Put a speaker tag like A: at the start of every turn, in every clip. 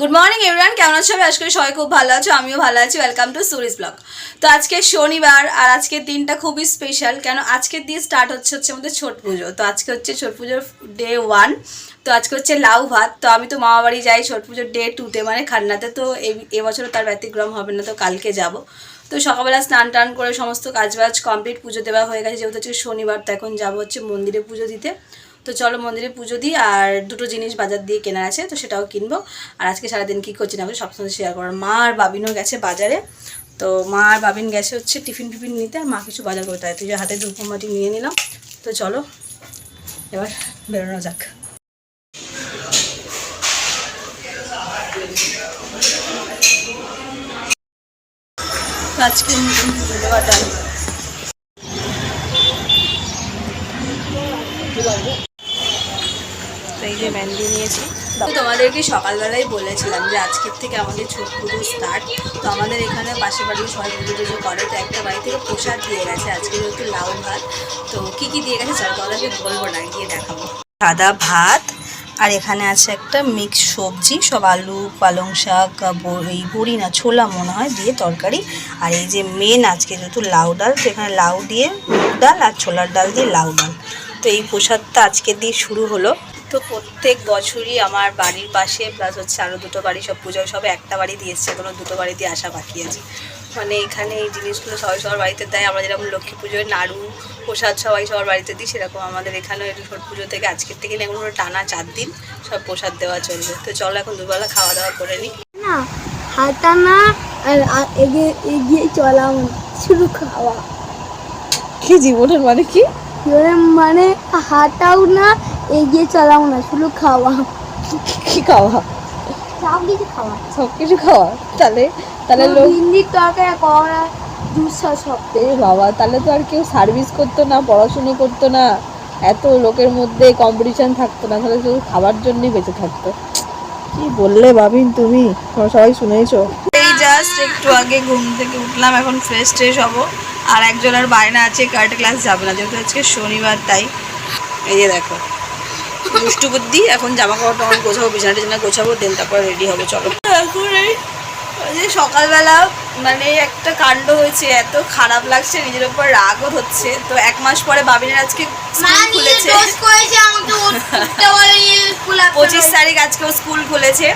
A: Good morning everyone কেমন আছো আজকে সবাই খুব ভালো আছো। আমিও ভালো আছি। ওয়েলকাম টু সুরিস ব্লগ তো আজকে শনিবার আর আজকের দিনটা খুবই স্পেশাল কেন আজকের দিয়ে স্টার্ট হচ্ছে হচ্ছে আমাদের ছট পুজো। তো আজকে হচ্ছে ছট পুজোর ডে ওয়ান তো আজকে হচ্ছে লাউ ভাত। তো আমি তো মামা বাড়ি যাই ছট পুজোর ডে টুতে মানে খান্নাতে। তো এবছরও তার ব্যতিক্রম হবে না, তো কালকে যাব। তো সকালবেলা স্নান টান করে সমস্ত কাজবাজ কমপ্লিট পুজো দেওয়া হয়ে গেছে। যেহেতু হচ্ছে শনিবার, তো এখন যাব হচ্ছে মন্দিরে পুজো দিতে। তো চলো মন্দিরে পুজো দিই আর দুটো জিনিস বাজার দিয়ে কেনা আছে, তো সেটাও কিনবো। আর আজকে সারাদিন কী করছি না আমি সবসময় শেয়ার করার মা আর বাবিনও গেছে বাজারে, তো মা আর বাবিন গেছে হচ্ছে টিফিন টিফিন নিতে, আর মা কিছু বাজার করতে হয় তো যে হাতে ধূপমাটি নিয়ে নিলাম। তো চলো, এবার বেরোনো যাক। আজকে দেওয়া ডান তো এই যে মেহেন্দি নিয়েছি তোমাদেরকে সকালবেলায় বলেছিলাম যে আজকের থেকে আমাদের ছোট পুজো স্টার্ট তো আমাদের এখানে পাশে বাড়ির সবাই পুজো টুজো করে, তো একটা বাড়ি থেকে প্রসাদ দিয়ে গেছে। আজকে যেহেতু লাউ ভাত, তো কী কী দিয়ে গেছে চলো তোমাদেরকে বলব না, গিয়ে দেখাবো। সাদা ভাত, আর এখানে আছে একটা মিক্স সবজি, সব আলু, পালং শাক এই বড়ি না, ছোলা মনে হয়, দিয়ে তরকারি। আর এই যে মেন আজকে যেহেতু লাউ ডাল, তো এখানে লাউ দিয়ে মুগ ডাল আর ছোলার ডাল দিয়ে লাউ ডাল। তো এই প্রসাদটা আজকে দিয়ে শুরু হলো। তো প্রত্যেক বছরই আমার বাড়ির পাশে প্লাস হচ্ছে আরও দুটো বাড়ি সব পুজোয় সব একটা বাড়ি দিয়ে এসছে। এখনও দুটো বাড়ি দিয়ে আসা বাকি আছে। মানে এখানে এই জিনিসগুলো সবাই সবার বাড়িতে দেয়। আমরা যেরকম লক্ষ্মী পুজোয় নাড়ু প্রসাদ সবাই সবার বাড়িতে দিই সেরকম আমাদের এখানেও একটু ছোট পুজো থেকে আজকের থেকে এখন টানা চার দিন সব প্রসাদ দেওয়া চলবে। তো চলো এখন দুবেলা খাওয়া দাওয়া করে নিই।
B: না হাঁটা না আর এগিয়ে এগিয়ে চলা না, শুধু খাওয়া।
A: কি জীবনের মানে কি?
B: এবারে মানে হাঁটাও না এগিয়ে চলাও না শুধু খাওয়া।
A: কি খাওয়া?
B: সব কিছু খাওয়া।
A: সব কিছু খাওয়া? তাহলে তাহলে লোক
B: হিন্দির তরকারি করা দুশো সব।
C: বাবা তাহলে তো আর কেউ সার্ভিস করতো না পড়াশুনো করতো না। এত লোকের মধ্যে কম্পিটিশন থাকতো না তাহলে শুধু খাবার জন্যই বেঁচে থাকতো। কি বললে ভাবিন তুমি? তোমরা সবাই শুনেছো।
A: এই জাস্ট একটু আগে ঘুম থেকে উঠলাম এখন ফ্রেশ ট্রেশ হব। আর একজনের বায়না আছে কারেক্ট ক্লাস যাবে না যেহেতু আজকে শনিবার তাই। এই যে দেখো। দুষ্টু বুদ্ধি এখন জামা কাপড় টাপড় গোছাবো বিছানা টিছানা গোছাবো দেন তারপর রেডি হবে চলো। যে সকালবেলা মানে একটা কাণ্ড হয়েছে এত খারাপ লাগছে নিজের উপর রাগও হচ্ছে তো এক মাস পরে বাবিনের আজকে স্কুল খুলেছে। পঁচিশ তারিখ আজকেও স্কুল খুলেছে।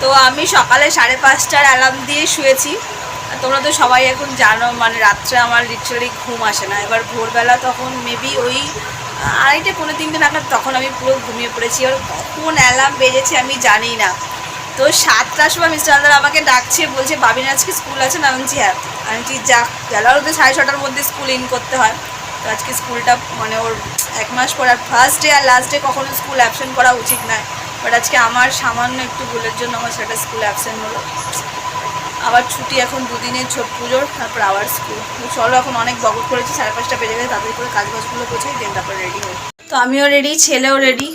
A: তো আমি সকালে সাড়ে পাঁচটার অ্যালার্ম দিয়ে শুয়েছি। তোমরা তো সবাই এখন জানো মানে রাত্রে আমার লিটারালি ঘুম আসে না। এবার ভোরবেলা তখন মেবি ওই আড়াইটে পনেরো তিনটে নাগাদ তখন আমি পুরো ঘুমিয়ে পড়েছি এবার কখন অ্যালার্ম বেজেছে আমি জানি না। তো সাতটার সময় মিস্টার আন্দার আমাকে ডাকছে, বলছে, বাবিন, আজকে স্কুল আছে না? বলছি হ্যাঁ। আমি বলছি, যাক গেলেও তো সাড়ে ছটার মধ্যে স্কুল ইন করতে হয়। তো আজকে স্কুলটা মানে ওর এক মাস পর, আর ফার্স্ট ডে আর লাস্ট ডে কখনো স্কুল অ্যাবসেন্ট করা উচিত নয়। বাট আজকে আমার সামান্য একটু ভুলের জন্য আমার সেটা স্কুল অ্যাবসেন্ট হলো। আবার ছুটি এখন দুদিনের ছোট পুজোর, তারপর আবার স্কুল চলো এখন অনেক বগট করেছি, সাড়ে পাঁচটা বেজে গেছে তাদের করে কাজ বাজগুলো গোছাই দেন তারপর রেডি হই। তো আমিও রেডি ছেলেও রেডি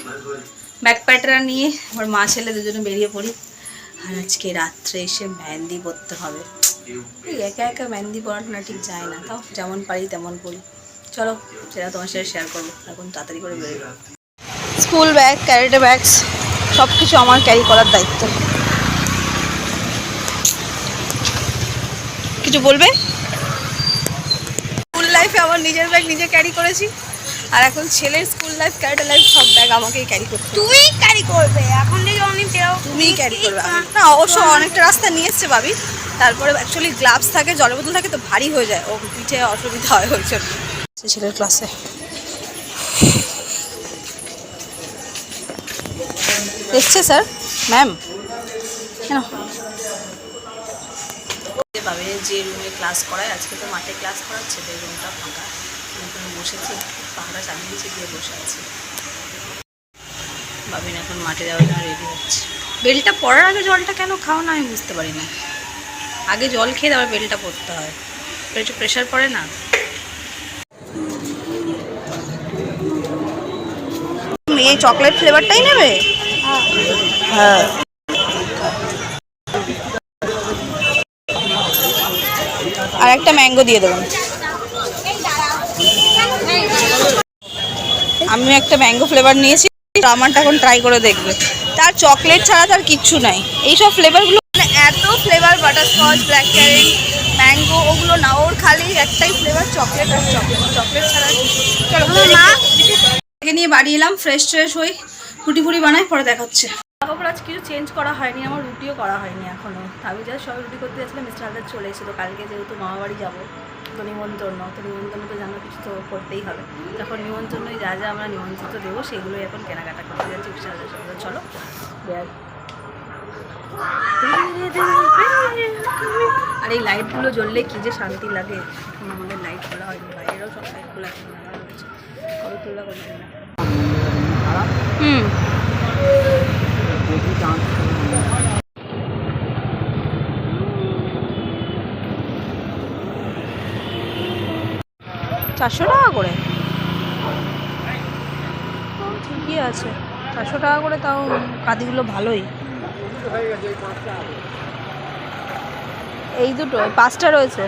A: ব্যাগ প্যাটরা নিয়ে, আমার মা ছেলে দুজনে বেরিয়ে পড়ি। আর আজকে রাত্রে এসে মেহেন্দি পরতে হবে। একা একা মেহেন্দি পরাটা না ঠিক যায় না, তাও যেমন পারি তেমন পড়ি চলো, সেটা তোমার সাথে শেয়ার করব। এখন তাড়াতাড়ি করে বেরোবো স্কুল ব্যাগ ক্যারেটে ব্যাগস সব কিছু আমার ক্যারি করার দায়িত্ব। কিছু বলবে? স্কুল লাইফে আমার নিজের ব্যাগ নিজে ক্যারি করেছি। আর এখন ছেলের স্কুল লাইফ ক্যারেটে লাইফ সব ব্যাগ আমাকেই ক্যারি করতে।
B: তুমি ক্যারি করবে? এখন থেকে অনেক
A: তুমিই ক্যারি করবে। না অবশ্য অনেকটা রাস্তা নিয়ে এসছে ভাবি। তারপরে অ্যাকচুয়ালি গ্লাভস থাকে জলের বোতল থাকে তো ভারী হয়ে যায়। ও পিঠে অসুবিধা হয় ওই জন্য। ছেলের ক্লাসে এসছে স্যার ম্যাম কেন? ভাবিনের যে রুমে ক্লাস করায় আজকে তো মাঠে ক্লাস করাচ্ছে তো রুমটা ফাঁকা। আমি এখানে বসেছি পাহাড়া চালিয়ে দিয়েছি দিয়ে বসে আছি। বাবিন এখন মাঠে যাওয়ার জন্য রেডি হচ্ছে। বেলটা পড়ার আগে জলটা কেন খাও না আমি বুঝতে পারি না। আগে জল খেয়ে তারপর বেলটা পড়তে হয়। তো একটু প্রেশার পড়ে না? এই চকলেট ফ্লেভারটাই নেবে? হ্যাঁ। আর একটা ম্যাঙ্গো দিয়ে দেবেন আমি একটা ম্যাঙ্গো ফ্লেভার নিয়েছি আমারটা এখন ট্রাই করে দেখবে। তার চকলেট ছাড়া তার কিচ্ছু নাই। এইসব ফ্লেভারগুলো মানে এত flavour butterscotch black currant mango ওগুলো না ওর খালি একটাই ফ্লেভার চকলেট আর চকলেট চকলেট ছাড়া কিছু চলো মা নিয়ে বাড়ি এলাম ফ্রেশ ট্রেশ হই। রুটি ফুটি বানাই, পরে দেখা হচ্ছে আজ কিছু চেঞ্জ করা হয়নি, আমার রুটিও করা হয়নি এখনও আমি যা সবাই রুটি করতে যাচ্ছিলাম মিস্টার হালদার চলে এসে তো কালকে যেহেতু মামা বাড়ি যাব, তো নিমন্ত্রণ তো নিমন্ত্রণ তো জানো, কিছু তো করতেই হবে। তখন নিমন্ত্রণই যা যা আমরা নিমন্ত্রিত দেবো, সেগুলোই এখন কেনাকাটা করতে যাচ্ছি হালদার সঙ্গে। চলো। আর এই লাইটগুলো জ্বললে কি যে শান্তি লাগে। আমাদের লাইট খোলা হয়নি বাইরেও সব লাগানো রয়েছে কবে তুলা করে জানি না হুম। চারশো টাকা করে? ঠিকই আছে। চারশো টাকা করে তাও কাদিগুলো ভালোই। এই দুটো পাঁচটা রয়েছে।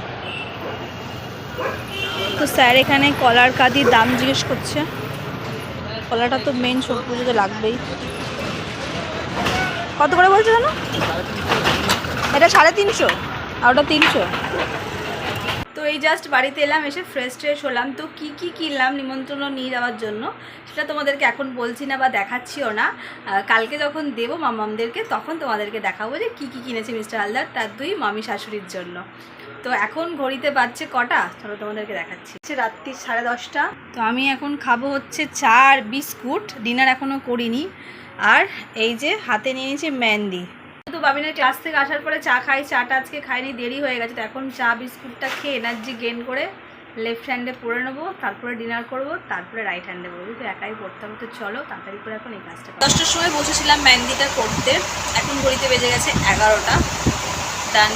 A: তো স্যার এখানে কলার কাদির দাম জিজ্ঞেস করছে। কলাটা তো মেন সব পুজোতে লাগবেই। কত করে বলছো জানো? এটা সাড়ে তিনশো। আর ওটা তিনশো। এই জাস্ট বাড়িতে এলাম, এসে ফ্রেশ ট্রেশ হলাম। তো কি কি কিনলাম নিমন্ত্রণ নিয়ে যাওয়ার জন্য? সেটা তোমাদেরকে এখন বলছি না বা দেখাচ্ছিও না। কালকে যখন দেবো মামামদেরকে, তখন তোমাদেরকে দেখাবো যে কি কি কিনেছে মিস্টার হালদার তার দুই মামি শাশুড়ির জন্য। তো এখন ঘড়িতে বাজছে কটা? চলো তোমাদেরকে দেখাচ্ছি। রাত্রি সাড়ে দশটা। তো আমি এখন খাব হচ্ছে চা বিস্কুট। ডিনার এখনও করিনি। আর এই যে হাতে নিয়ে নিয়েছি মেহেন্দি। বাবিনের ক্লাস থেকে আসার পরে চা খাই, চাটা আজকে খাইনি, দেরি হয়ে গেছে। তো এখন চা, বিস্কুটটা খেয়ে এনার্জি গেন করে লেফট হ্যান্ডে পরে নেব, তারপরে ডিনার করব, তারপরে রাইট হ্যান্ডে পড়ব। তো একাই পড়তে হবে, তো চলো তাড়াতাড়ি করে এখন এই কাজটা দশটার সময় বসেছিলাম মেহেন্দিটা করতে, এখন ঘড়িতে বেজে গেছে এগারোটা। ডান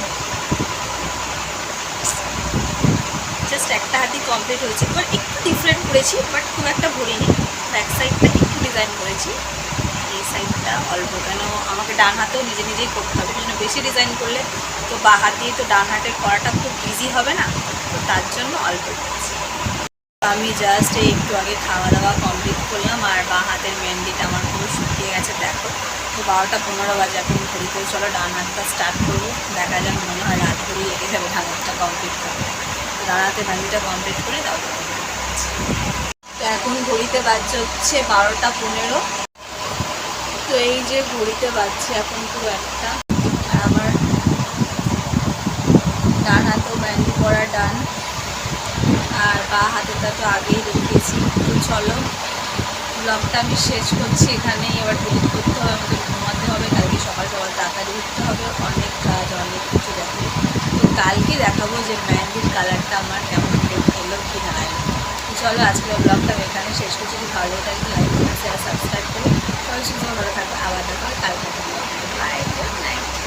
A: জাস্ট একটা হাতি কমপ্লিট হয়েছে। একটু ডিফারেন্ট করেছি বাট খুব একটা ভরিনি ব্যাক সাইডটা একটু ডিজাইন করেছি। অল্প, কেন আমাকে ডান হাতেও নিজে নিজেই করতে হবে জন্য বেশি ডিজাইন করলে তো বা হাত দিয়ে তো ডান হাতে করাটা খুব ইজি হবে না, তো তার জন্য অল্প আমি জাস্ট এই একটু আগে খাওয়া দাওয়া কমপ্লিট করলাম, আর বা হাতের মেহেন্দিটা আমার পুরো শুকিয়ে গেছে, দেখো। তো বারোটা পনেরো বাজে, এখন ঘড়িতে চলো ডান হাতটা স্টার্ট করব, দেখা যাক মনে হয় রাত ঘড়ি লেগে যাবে, ডান হাতটা কমপ্লিট করতে। ডান হাতে মেহেন্দিটা কমপ্লিট করে দাও তো এখন ঘড়িতে বাজছে হচ্ছে বারোটা পনেরো তো এই যে ঘড়িতে বাজছে এখন পুরো একটা। আর আমার ডান হাতেও ব্যান্ডি করা ডান, আর বা হাতেটা তো আগেই দেখিয়েছি তো চলো ব্লগটা আমি শেষ করছি এখানেই। এবার ডিলিট করতে হবে আমাকে ঘুমাতে হবে, কালকে সকাল সকাল তাড়াতাড়ি উঠতে হবে, অনেক কাজ, অনেক কিছু দেখো। তো কালকে দেখাবো যে মেহেন্দির কালারটা আমার কেমন এলো কি না এলো তো চলো আজকে ব্লগটা এখানে শেষ করছি। যদি ভালো লাগে, তাহলে লাইক শেয়ার সাবস্ক্রাইব করে সবাই সুন্দর ভালো থাকবে আবার দেখা হবে, কালকে বাই গুড নাইট